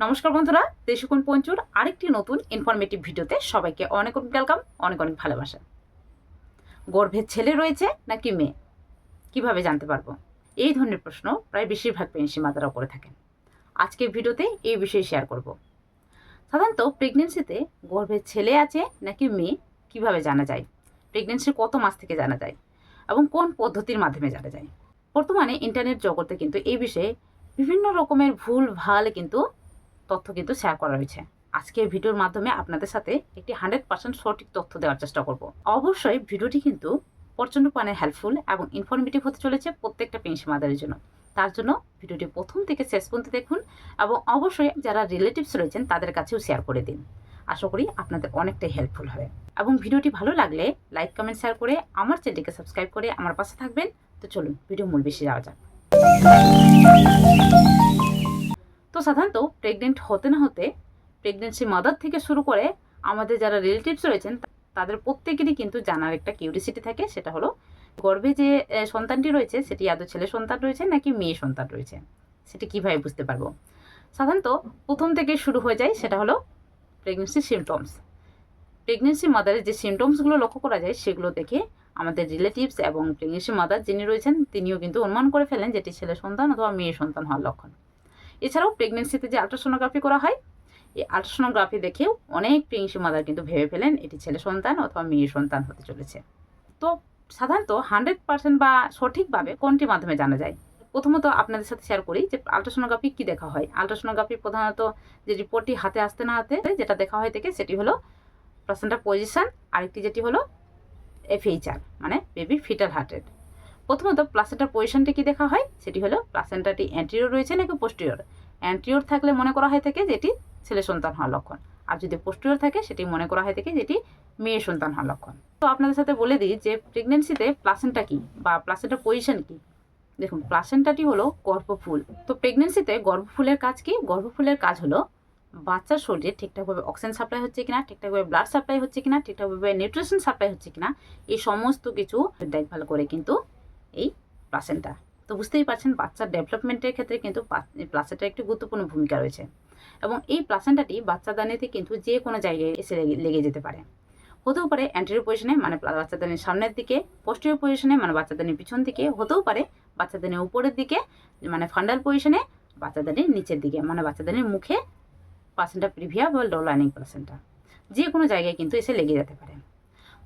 নমস্কার বন্ধুরা, দেশকুন পঞ্চুর আরেকটি নতুন ইনফরমেটিভ ভিডিওতে সবাইকে অনেক অনেক ওয়েলকাম অনেক অনেক ভালোবাসা। গর্ভের ছেলে রয়েছে নাকি মেয়ে? কীভাবে জানতে পারব? এই ধরনের প্রশ্ন প্রায় বেশিরভাগ পেন্সি মাতারা করে থাকেন। আজকের ভিডিওতে এই বিষয়ে শেয়ার করব। সাধারণত প্রেগনেন্সিতে গর্ভের ছেলে আছে নাকি মেয়ে, কীভাবে জানা যায়? প্রেগনেন্সির কত মাস থেকে জানা যায়? এবং কোন পদ্ধতির মাধ্যমে জানা যায়? বর্তমানে ইন্টারনেট জগতে কিন্তু এই বিষয়ে বিভিন্ন রকমের ভুল ভালো কিন্তু তথ্য কিন্তু শেয়ার করা হয়েছে আজকে ভিডিওর মাধ্যমে আপনাদের সাথে একটি হান্ড্রেড পার্সেন্ট সঠিক তথ্য দেওয়ার চেষ্টা করব। অবশ্যই ভিডিওটি কিন্তু প্রচণ্ড পানে হেল্পফুল এবং ইনফরমেটিভ হতে চলেছে প্রত্যেকটা পেনশন মাদারের জন্য। তার জন্য ভিডিওটি প্রথম থেকে শেষ পর্যন্ত দেখুন এবং অবশ্যই যারা রিলেটিভস রয়েছেন তাদের কাছেও শেয়ার করে দিন। আশা করি আপনাদের অনেকটাই হেল্পফুল হবে। এবং ভিডিওটি ভালো লাগলে লাইক কমেন্ট শেয়ার করে আমার চ্যানেলটিকে সাবস্ক্রাইব করে আমার পাশে থাকবেন। তো চলুন, ভিডিও মূল বেশি যাওয়া যাক। তো সাধারণত প্রেগনেন্ট হতে না হতে প্রেগনেন্সি মাদার থেকে শুরু করে আমাদের যারা রিলেটিভস রয়েছেন তাদের প্রত্যেকেরই কিন্তু জানার একটা কিউরিসিটি থাকে, সেটা হলো গর্ভে যে সন্তানটি রয়েছে, সেটি আদৌ ছেলে সন্তান রয়েছে নাকি মেয়ে সন্তান রয়েছে? সেটি কীভাবে বুঝতে পারব? সাধারণত প্রথম থেকে শুরু হয়ে যায় সেটা হলো প্রেগনেন্সি সিমটমস প্রেগনেন্সি মাদারের যে সিমটমসগুলো লক্ষ্য করা যায়, সেগুলো দেখে আমাদের রিলেটিভস এবং প্রেগনেন্সি মাদার যিনি রয়েছেন, তিনিও কিন্তু অনুমান করে ফেলেন যেটি ছেলে সন্তান অথবা মেয়ে সন্তান হওয়ার লক্ষণ। এছাড়াও প্রেগনেন্সিতে যে আল্ট্রাসোনোগ্রাফি করা হয়, এই আল্ট্রাসোনোগ্রাফি দেখেও অনেক প্রেগনেন্সি মাদার কিন্তু ভেবে ফেলেন এটি ছেলে সন্তান অথবা মেয়ে সন্তান হতে চলেছে। তো সাধারণত হান্ড্রেড পার্সেন্ট বা সঠিকভাবে কোনটির মাধ্যমে জানা যায়? প্রথমত আপনাদের সাথে শেয়ার করি যে আল্ট্রাসোনোগ্রাফি কী দেখা হয়। আল্ট্রাসোনোগ্রাফি প্রধানত যে রিপোর্টটি হাতে আসতে না হাতে যেটা দেখা হয় থেকে সেটি হলো প্লাসেন্টার পজিশন আরেকটি যেটি হলো এফএইচআর মানে বেবি ফিটাল হার্ট রেট প্রথমত প্লাসেন্টার পজিশনটি কি দেখা হয়? সেটি হলো প্লাসেন্টাটি অ্যান্টিরিয়র রয়েছে নাকি পোস্টিরিয়র অ্যান্টিরিয়র থাকলে মনে করা হয় থেকে যেটি ছেলে সন্তান হওয়ার লক্ষণ। আর যদি পোস্টিরিয়র থাকে, সেটি মনে করা হয় থেকে যেটি মেয়ে সন্তান হওয়ার লক্ষণ। তো আপনাদের সাথে বলে দিই যে প্রেগনেন্সিতে প্লাসেন্টা কি বা প্লাসেন্টার পজিশন কি? দেখুন প্লাসেন্টাটি হলো গর্ভফুল। তো প্রেগনেন্সিতে গর্ভফুলের কাজ কি? গর্ভফুলের কাজ হলো বাচ্চার শরীরে ঠিকঠাকভাবে অক্সিজেন সাপ্লাই হচ্ছে কিনা, ঠিকঠাকভাবে ব্লাড সাপ্লাই হচ্ছে কিনা, ঠিকঠাকভাবে নিউট্রিশন সাপ্লাই হচ্ছে কিনা, এই সমস্ত কিছু দেখভাল করে কিন্তু এই প্লাসেন্টা তো বুঝতেই পারছেন বাচ্চার ডেভেলপমেন্টের ক্ষেত্রে কিন্তু প্লাসেন্টার একটি গুরুত্বপূর্ণ ভূমিকা রয়েছে। এবং এই প্লাসেন্টাটি বাচ্চাদানিতে কিন্তু যে কোনো জায়গায় এসে লেগে- যেতে পারে। হতেও পারে অ্যান্টেরিয়র পজিশনে মানে বাচ্চাদানির সামনের দিকে পোস্টেরিয়র পজিশনে মানে বাচ্চাদানির পিছন দিকে, হতেও পারে বাচ্চাদানির উপরের দিকে মানে ফান্ডাল পজিশনে বাচ্চাদানির নিচের দিকে মানে বাচ্চাদানির মুখে প্লাসেন্টা প্রিভিয়া বা লো লাইনিং প্লাসেন্টা যে কোনো জায়গায় কিন্তু এসে লেগে যেতে পারে।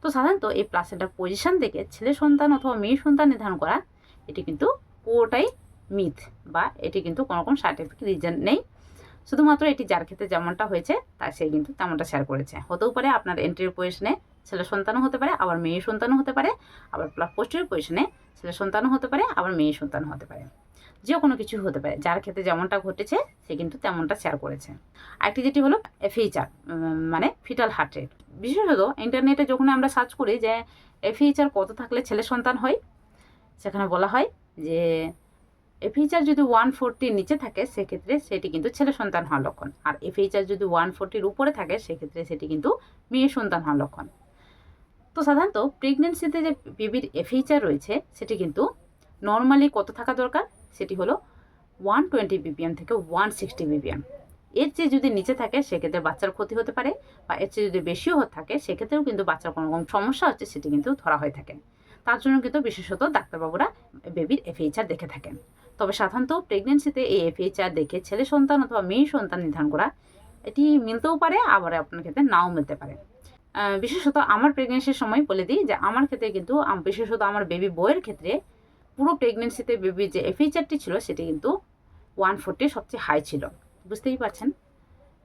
তো সাধারণত এই প্লাসেন্টার পজিশন থেকে ছেলে সন্তান অথবা মেয়ে সন্তান নির্ধারণ করা, এটি কিন্তু পুরোটাই মিথ বা এটি কিন্তু কোনো কোনো সার্টিফিক রিজন নেই। শুধুমাত্র এটি যার ক্ষেত্রে যেমনটা হয়েছে তা সে কিন্তু তেমনটা শেয়ার করেছে। হতেও পারে আপনার এন্ট্রির পজিশনে ছেলে সন্তানও হতে পারে, আবার মেয়ে সন্তানও হতে পারে, আবার পোস্টের পজিশনে ছেলে সন্তানও হতে পারে, আবার মেয়ে সন্তানও হতে পারে। যে কোনো কিছু হতে পারে। যার ক্ষেত্রে যেমনটা ঘটেছে, সে কিন্তু তেমনটা শেয়ার করেছে। আরেকটি যেটি হলো এফএইচআর মানে ফিটাল হার্ট রেট বিশেষত ইন্টারনেটে যখন আমরা সার্চ করি যে এফএইচআর কত থাকলে ছেলে সন্তান হয়, সেখানে বলা হয় যে এফএইচআর যদি ওয়ান ফোরটির নিচে থাকে, সেক্ষেত্রে সেটি কিন্তু ছেলে সন্তান হওয়ার লক্ষণ। আর এফএইচআর যদি ওয়ান ফোরটির উপরে থাকে, সেক্ষেত্রে সেটি কিন্তু মেয়ে সন্তান হওয়ার লক্ষণ। তো সাধারণত প্রেগনেন্সিতে যে বেবির এফএইচআর রয়েছে, সেটি কিন্তু নর্মালি কত থাকা দরকার? সেটি হলো ওয়ান টোয়েন্টি বিপিএম থেকে ওয়ান সিক্সটি বিপিএম এর চেয়ে যদি নিচে থাকে, সেক্ষেত্রে বাচ্চার ক্ষতি হতে পারে বা এর চেয়ে যদি বেশিও থাকে, সেক্ষেত্রেও কিন্তু বাচ্চার কোনো রকম সমস্যা হচ্ছে, সেটি কিন্তু ধরা হয়ে থাকে। তার জন্য কিন্তু বিশেষত ডাক্তারবাবুরা বেবির এফএইচআর দেখে থাকেন। তবে সাধারণত প্রেগনেন্সিতে এই এফএইচআর দেখে ছেলে সন্তান অথবা মেয়ে সন্তান নির্ধারণ করা, এটি মিলতেও পারে, আবার আপনার ক্ষেত্রে নাও মিলতে পারে। বিশেষত আমার প্রেগনেন্সির সময় বলে দিই যে, আমার ক্ষেত্রে কিন্তু বিশেষত আমার বেবি বইয়ের ক্ষেত্রে পুরো প্রেগনেন্সিতে বেবির যে এফএইচআরটি ছিল, সেটি কিন্তু ওয়ান ফোরটি সবচেয়ে হাই ছিল। বুঝতেই পারছেন?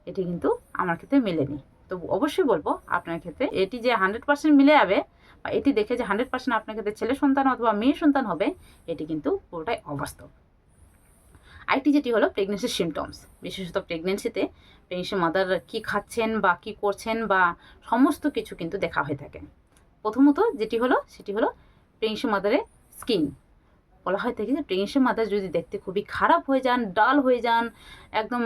এটি কিন্তু আমার ক্ষেত্রে মেলেনি। তো অবশ্যই বলব, আপনার ক্ষেত্রে এটি যে হান্ড্রেড পার্সেন্ট মিলে যাবে বা এটি দেখে যে হান্ড্রেড পার্সেন্ট আপনার ক্ষেত্রে ছেলে সন্তান অথবা মেয়ে সন্তান হবে, এটি কিন্তু পুরোটাই অবাস্তব। আরেকটি যেটি হলো প্রেগনেন্সির সিমটমস বিশেষত প্রেগনেন্সিতে প্রেগনেন্সি মাদার কী খাচ্ছেন বা কী করছেন বা সমস্ত কিছু কিন্তু দেখা হয়ে থাকে। প্রথমত যেটি হলো, সেটি হলো প্রেগনেন্সি মাদারের স্কিন বলা হয় থাকে যে প্রেগনেন্সি মাদার যদি দেখতে খুবই খারাপ হয়ে যান ডাল হয়ে যান, একদম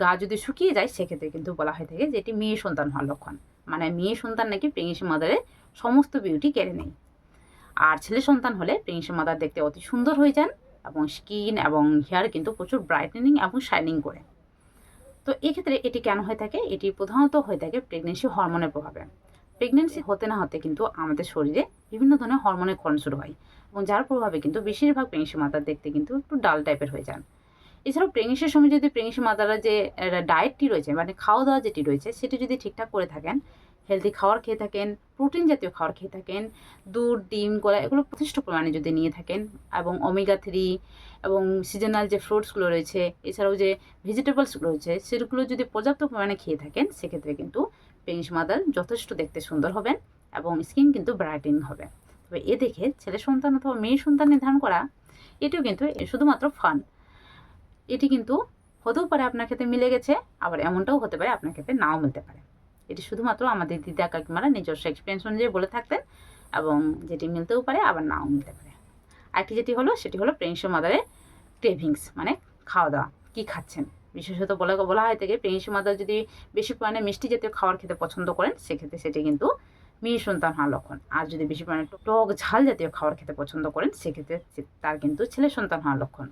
গা যদি শুকিয়ে যায়, সেক্ষেত্রে কিন্তু বলা হয় থাকে যে এটি মেয়ে সন্তান হওয়ার লক্ষণ। মানে মেয়ে সন্তান নাকি প্রেগনেন্সি মাদারের সমস্ত বিউটি কেড়ে নেয়। আর ছেলে সন্তান হলে প্রেগনেন্সি মাদার দেখতে অতি সুন্দর হয়ে যান এবং স্কিন এবং হেয়ার কিন্তু প্রচুর ব্রাইটেনিং এবং শাইনিং করে। তো এক্ষেত্রে এটি কেন হয়ে থাকে? এটি প্রধানত হয়ে থাকে প্রেগনেন্সি হরমোনের প্রভাবে। প্রেগনেন্সি হতে না হতে কিন্তু আমাদের শরীরে বিভিন্ন ধরনের হরমোনের ক্ষরণ শুরু হয় এবং যার প্রভাবে কিন্তু বেশিরভাগ প্রেগনেন্সি মাতার দেখতে কিন্তু একটু ডাল টাইপের হয়ে যান। এছাড়াও প্রেগনেন্সির সময় যদি প্রেগনেন্সি মাতারা যে ডায়েটটি রয়েছে মানে খাওয়া দাওয়া যেটি রয়েছে, সেটি যদি ঠিকঠাক করে থাকেন হেলদি খাবার খেয়ে থাকেন প্রোটিন জাতীয় খাবার খেয়ে থাকেন, দুধ, ডিম কলা এগুলো যথেষ্ট পরিমাণে যদি নিয়ে থাকেন এবং ওমেগা থ্রি এবং সিজনাল যে ফ্রুটসগুলো রয়েছে, এছাড়াও যে ভেজিটেবলসগুলো রয়েছে, সেগুলো যদি পর্যাপ্ত পরিমাণে খেয়ে থাকেন, সেক্ষেত্রে কিন্তু প্রেগনেন্সি মাদার যথেষ্ট দেখতে সুন্দর হবেন এবং স্কিন কিন্তু ব্রাইটেনিং হবে। তবে এ দেখে ছেলে সন্তান অথবা মেয়ে সন্তান নির্ধারণ করা, এটিও কিন্তু শুধুমাত্র ফান এটি কিন্তু হতেও পারে আপনার ক্ষেত্রে মিলে গেছে, আবার এমনটাও হতে পারে আপনার ক্ষেত্রে নাও মিলতে পারে। এটি শুধুমাত্র আমাদের দিদা কাকিমারা নিজস্ব এক্সপিরিয়েন্স অনুযায়ী বলে থাকতেন এবং যেটি মিলতেও পারে, আবার নাও মিলতে পারে। আরেকটি যেটি হলো, সেটি হলো প্রেগনেন্সি মাদারের ক্রেভিংস মানে খাওয়া দাওয়া, কী খাচ্ছেন? বিশেষত বলা বলা হয় থেকে প্রেগনেন্সি মাদার যদি বেশি পরিমাণে মিষ্টি জাতীয় খাবার খেতে পছন্দ করেন, সেক্ষেত্রে সেটি কিন্তু মেয়ে সন্তান হওয়ার লক্ষণ। আর যদি বেশি পরিমাণে টক ঝাল জাতীয় খাবার খেতে পছন্দ করেন, সেক্ষেত্রে তার কিন্তু ছেলে সন্তান হওয়ার লক্ষণ।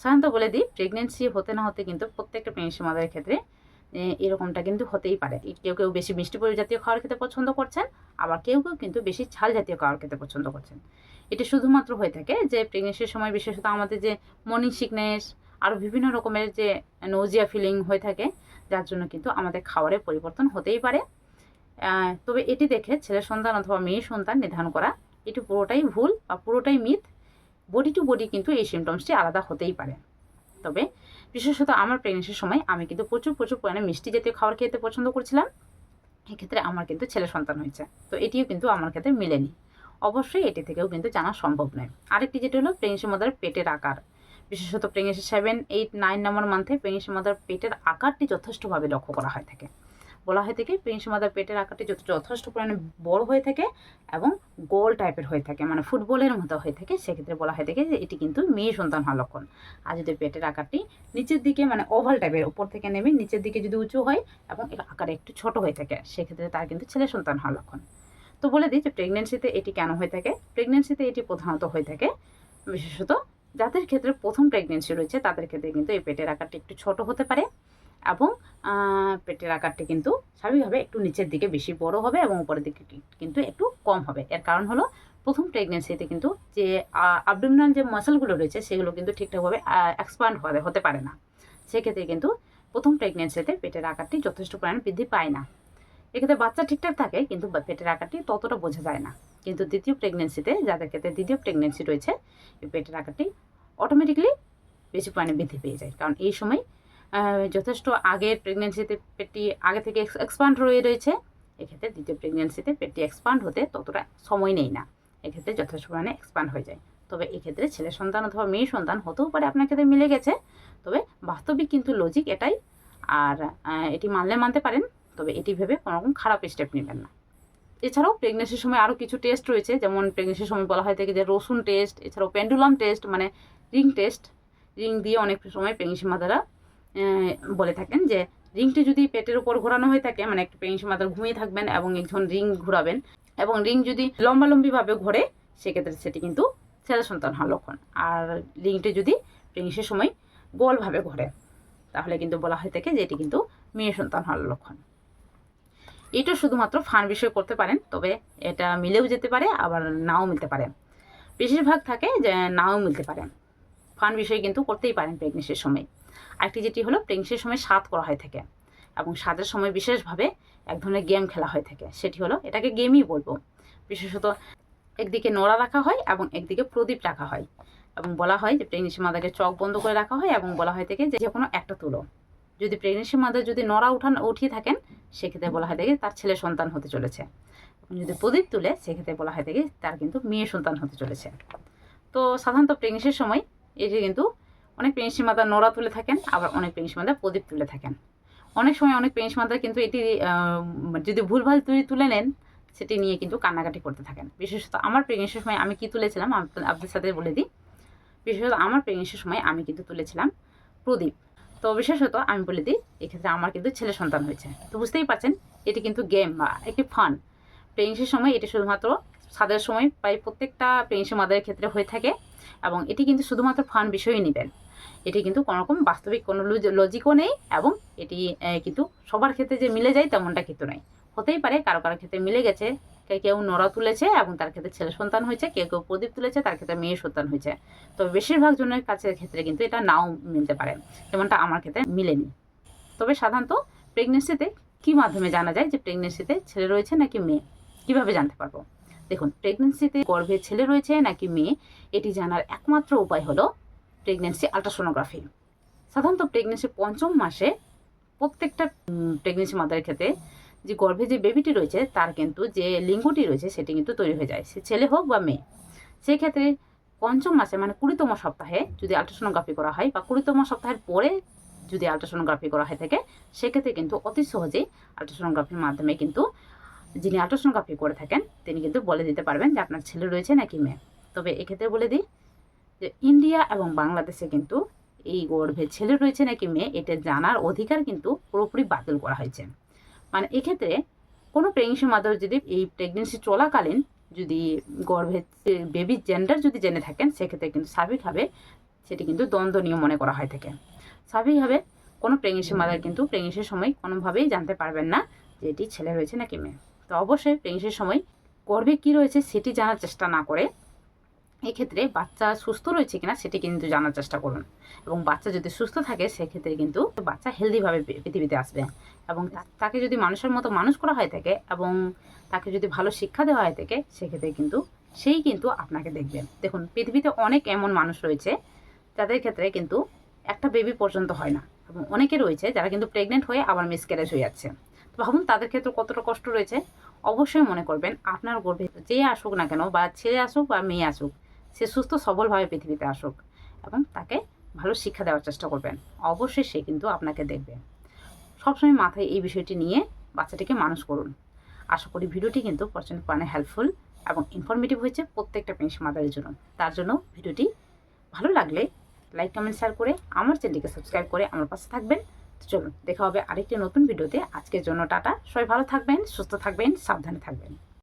সাধারণত বলে দিই প্রেগনেন্সি হতে না হতে কিন্তু প্রত্যেকটা প্রেগনেন্সি মাদারের ক্ষেত্রে এরকমটা কিন্তু হতেই পারে। কেউ কেউ বেশি মিষ্টি পরি জাতীয় খাবার খেতে পছন্দ করছেন, আবার কেউ কেউ কিন্তু বেশি ঝাল জাতীয় খাবার খেতে পছন্দ করছেন। এটা শুধুমাত্র হয়ে থাকে যে প্রেগনেন্সির সময় বিশেষত আমাদের যে মর্নিং সিকনেস আরও বিভিন্ন রকমের যে নৌজিয়া ফিলিং হয়ে থাকে, যার জন্য কিন্তু আমাদের খাবারের পরিবর্তন হতেই পারে। তবে এটি দেখে ছেলে সন্তান অথবা মেয়ে সন্তান নির্ধারণ করা, এটি পুরোটাই ভুল বা পুরোটাই মিথ। বডি টু বডি কিন্তু এই সিমটমসটি আলাদা হতেই পারে। তবে বিশেষত আমার প্রেগনেন্সির সময় আমি কিন্তু প্রচুর প্রচুর পরিমাণে মিষ্টি জাতীয় খাবার খেতে পছন্দ করছিলাম। এক্ষেত্রে আমার কিন্তু ছেলে সন্তান হয়েছে। তো এটিও কিন্তু আমার ক্ষেত্রে মিলেনি। অবশ্যই এটি থেকেও কিন্তু জানা সম্ভব নয়। আরেকটি যেটি হলো প্রেগনেন্সি মাদার পেটের আকার। বিশেষত pregnancy seven, eight, nine number মান্থে pregnancy mother পেটের আকারটি যথেষ্টভাবে লক্ষ্য করা হয় থাকে। বলা হয়ে থাকে প্রেগনেন্সি মাদার পেটের আকারটি যথেষ্ট পরিমাণে বড় হয়ে থাকে এবং গোল টাইপের হয়ে থাকে মানে ফুটবলের মতো হয়ে থাকে। সেক্ষেত্রে বলা হয়ে থাকে যে এটি কিন্তু মেয়ে সন্তান হওয়ার লক্ষণ আর যদি পেটের আকারটি নিচের দিকে মানে ওভাল টাইপের উপর থেকে নেমে নিচের দিকে যদি উঁচু হয় এবং এর আকারে একটু ছোট হয়ে থাকে, সেক্ষেত্রে তার কিন্তু ছেলে সন্তান হওয়ার লক্ষণ তো বলে দিই যে প্রেগনেন্সিতে এটি কেন হয়ে থাকে? প্রেগনেন্সিতে এটি প্রধানত হয়ে থাকে, বিশেষত যাদের ক্ষেত্রে প্রথম প্রেগনেন্সি রয়েছে, তাদের ক্ষেত্রে কিন্তু এই পেটের আকারটি একটু ছোট হতে পারে এবং পেটের আকারটি কিন্তু স্বাভাবিকভাবে একটু নিচের দিকে বেশি বড় হবে এবং উপরের দিকে কিন্তু একটু কম হবে। এর কারণ হলো প্রথম প্রেগনেন্সিতে কিন্তু যে আবডোমিনাল যে মাসেলগুলো রয়েছে, সেগুলো কিন্তু ঠিকঠাকভাবে এক্সপান্ড হতে হতে পারে না। সেক্ষেত্রে কিন্তু প্রথম প্রেগনেন্সিতে পেটের আকারটি যথেষ্ট পরিমাণে বৃদ্ধি পায় না। এক্ষেত্রে বাচ্চা ঠিকঠাক থাকে, কিন্তু পেটের আকারটি ততটা বোঝা যায় না। কিন্তু দ্বিতীয় প্রেগনেন্সিতে যাদের ক্ষেত্রে দ্বিতীয় প্রেগনেন্সি রয়েছে, এই পেটের আকারটি অটোমেটিকলি বেশি পরিমাণে বৃদ্ধি পেয়ে যায়। কারণ এই সময় যথেষ্ট আগের প্রেগনেন্সিতে পেটটি আগে থেকে এক্সপান্ড হয়ে রয়েছে, এক্ষেত্রে দ্বিতীয় প্রেগনেন্সিতে পেটটি এক্সপান্ড হতে ততটা সময় নেই না। এক্ষেত্রে যথেষ্ট পরিমাণে এক্সপান্ড হয়ে যায়। তবে এক্ষেত্রে ছেলে সন্তান অথবা মেয়ে সন্তান হতেও পারে আপনার ক্ষেত্রে মিলে গেছে। তবে বাস্তবিক কিন্তু লজিক এটাই। আর এটি মানলে মানতে পারেন, তবে এটি ভেবে কোনো রকম খারাপ স্টেপ নেবেন না। এছাড়াও প্রেগনেন্সির সময় আরও কিছু টেস্ট রয়েছে, যেমন প্রেগনেন্সির সময় বলা হয় থাকে যে রসুন টেস্ট এছাড়াও পেন্ডুলাম টেস্ট মানে রিং টেস্ট রিং দিয়ে অনেক সময় প্রেগনেন্সি মাদারা বলে থাকেন যে রিংটি যদি পেটের উপর ঘোরানো হয়ে থাকে মানে একটা প্রেগনেন্সি মাদার ঘুমিয়ে থাকবেন এবং একজন রিং ঘোরাবেন এবং রিং যদি লম্বালম্বিভাবে ঘোরে, সেক্ষেত্রে সেটি কিন্তু ছেলে সন্তান হওয়ার লক্ষণ। আর রিংটি যদি প্রেগনেন্সির সময় গোলভাবে ঘোরে, তাহলে কিন্তু বলা হয়ে থাকে যে এটি কিন্তু মেয়ে সন্তান হওয়ার লক্ষণ। এটা শুধুমাত্র ফান বিষয় করতে পারেন, তবে এটা মিলেও যেতে পারে, আবার নাও মিলতে পারে। বেশিরভাগ থাকে যে নাও মিলতে পারে। ফান বিষয় কিন্তু করতেই পারেন প্রেগনেন্সির সময়। আরেকটি যেটি হলো, প্রেগনেন্সির সময় স্বাদ করা হয়ে থাকে এবং স্বাদের সময় বিশেষভাবে এক ধরনের গেম খেলা হয়ে থাকে। সেটি হলো, এটাকে গেমই বলব। বিশেষত একদিকে নোড়া রাখা হয় এবং একদিকে প্রদীপ রাখা হয় এবং বলা হয় যে প্রেগনেন্সি মাদাকে চক বন্ধ করে রাখা হয় এবং বলা হয় থেকে যে কোনো একটা তুলো। যদি প্রেগনেন্সি মাদার যদি নড়া উঠান, উঠিয়ে থাকেন সেক্ষেত্রে বলা হয় থেকে তার ছেলে সন্তান হতে চলেছে। যদি প্রদীপ তুলে, সেক্ষেত্রে বলা হয় থেকে তার কিন্তু মেয়ে সন্তান হতে চলেছে। তো সাধারণত প্রেগনেন্সির সময় এটি কিন্তু অনেক প্রেগনেন্সি মাতা নোড়া তুলে থাকেন, আবার অনেক প্রেগনেন্সি মাতা প্রদীপ তুলে থাকেন। অনেক সময় অনেক প্রেগনেন্সি মাতা কিন্তু এটি যদি ভুলভাল তুলে তুলে নেন, সেটি নিয়ে কিন্তু কান্নাকাটি করতে থাকেন। বিশেষত আমার প্রেগনেন্সির সময় আমি কি তুলেছিলাম? আপ- আপনাদের সাথে বলে দিই। বিশেষত আমার প্রেগনেন্সির সময় আমি কিন্তু তুলেছিলাম প্রদীপ। তো বিশেষত আমি বলে দিই, এক্ষেত্রে আমার কিন্তু ছেলে সন্তান হয়েছে। তো বুঝতেই পারছেন, এটি কিন্তু গেম বা একটি ফান প্রেগনেন্সির সময় এটি শুধুমাত্র স্বাদের সময় প্রায় প্রত্যেকটা প্রেগনেন্সি মাদারের ক্ষেত্রে হয়ে থাকে এবং এটি কিন্তু শুধুমাত্র ফান বিষয়ই নেবেন। এটি কিন্তু কোনো রকম বাস্তবিক কোনো লজিকও নেই এবং এটি কিন্তু সবার ক্ষেত্রে যে মিলে যায় তেমনটা কিন্তু নয়। হতেই পারে কারও কারও ক্ষেত্রে মিলে গেছে কে- কেউ নোরা তুলেছে এবং তার ক্ষেত্রে ছেলে সন্তান হয়েছে কেউ কেউ প্রদীপ তুলেছে, তার ক্ষেত্রে মেয়ে সন্তান হয়েছে। তবে বেশিরভাগ জনের কাছের ক্ষেত্রে কিন্তু এটা নাও মিলতে পারে। যেমনটা আমার ক্ষেত্রে মিলেনি। তবে সাধারণত প্রেগনেন্সিতে কী মাধ্যমে জানা যায় যে প্রেগনেন্সিতে ছেলে রয়েছে নাকি মেয়ে? কীভাবে জানতে পারব? দেখুন প্রেগনেন্সিতে গর্ভে ছেলে রয়েছে নাকি মেয়ে? এটি জানার একমাত্র উপায় হলো প্রেগনেন্সি আল্ট্রাসোনোগ্রাফি সাধারণত প্রেগনেন্সি পঞ্চম মাসে প্রত্যেকটা প্রেগনেন্সি মাদারের ক্ষেত্রে যে গর্ভে যে বেবিটি রয়েছে, তার কিন্তু যে লিঙ্গটি রয়েছে, সেটি কিন্তু তৈরি হয়ে যায়। সে ছেলে হোক বা মেয়ে সেই ক্ষেত্রে পঞ্চম মাসে মানে কুড়িতম সপ্তাহে যদি আল্ট্রাসোনোগ্রাফি করা হয় বা কুড়িতম সপ্তাহের পরে যদি আল্ট্রাসোনোগ্রাফি করা হয়ে থাকে, সেক্ষেত্রে কিন্তু অতি সহজেই আল্ট্রাসোনোগ্রাফির মাধ্যমে কিন্তু যিনি আল্ট্রাসোনোগ্রাফি করে থাকেন, তিনি কিন্তু বলে দিতে পারবেন যে আপনার ছেলে রয়েছে নাকি মেয়ে। তবে এক্ষেত্রে বলে দিই যে ইন্ডিয়া এবং বাংলাদেশে কিন্তু এই গর্ভে ছেলে রয়েছে নাকি মেয়ে, এটা জানার অধিকার কিন্তু পুরোপুরি বাতিল করা হয়েছে। মানে এক্ষেত্রে কোনো প্রেগনেন্সি মাদার যদি এই প্রেগনেন্সি চলাকালীন যদি গর্ভে বেবির জেন্ডার যদি জেনে থাকেন, সেক্ষেত্রে কিন্তু স্বাভাবিকভাবে সেটি কিন্তু দ্বন্দ্বনীয় মনে করা হয় থাকে। স্বাভাবিকভাবে কোনো প্রেগনেন্সি মাদার কিন্তু প্রেগনেন্সির সময় কোনোভাবেই জানতে পারবেন না যে এটি ছেলে রয়েছে নাকি মেয়ে। তো অবশ্যই প্রেগনেন্সির সময় গর্ভে কী রয়েছে সেটি জানার চেষ্টা না করে এক্ষেত্রে বাচ্চা সুস্থ রয়েছে কিনা সেটি কিন্তু জানার চেষ্টা করুন। এবং বাচ্চা যদি সুস্থ থাকে, সেক্ষেত্রে কিন্তু বাচ্চা হেলদিভাবে পৃথিবীতে আসবে। এবং তাকে যদি মানুষের মতো মানুষ করা হয় থাকে এবং তাকে যদি ভালো শিক্ষা দেওয়া হয় থাকে, সেক্ষেত্রে কিন্তু সেই কিন্তু আপনাকে দেখবে। দেখুন, পৃথিবীতে অনেক এমন মানুষ রয়েছে, যাদের ক্ষেত্রে কিন্তু একটা বেবি পর্যন্ত হয় না। এবং অনেকে রয়েছে যারা কিন্তু প্রেগনেন্ট হয়ে আবার মিসক্যারেজ হয়ে যাচ্ছে। তো ভাবুন, তাদের ক্ষেত্রে কতটা কষ্ট রয়েছে? অবশ্যই মনে করবেন, আপনার গর্ভে যে আসুক না কেন, বা ছেলে আসুক বা মেয়ে আসুক সে সুস্থ, সবলভাবে পৃথিবীতে আসুক এবং তাকে ভালো শিক্ষা দেওয়ার চেষ্টা করবেন। অবশ্যই সে কিন্তু আপনাকে দেখবে। সবসময় মাথায় এই বিষয়টি নিয়ে বাচ্চাটিকে মানুষ করুন। আশা করি ভিডিওটি কিন্তু প্রচণ্ড প্রাণে হেল্পফুল এবং ইনফরমেটিভ হয়েছে প্রত্যেকটা পেনশন মাদারের জন্য। তার জন্য ভিডিওটি ভালো লাগলে লাইক কমেন্ট শেয়ার করে আমার চ্যানেলটিকে সাবস্ক্রাইব করে আমার পাশে থাকবেন। চলুন, দেখা হবে আরেকটি নতুন ভিডিওতে। আজকের জন্য টাটা। সবাই ভালো থাকবেন, সুস্থ থাকবেন, সাবধানে থাকবেন।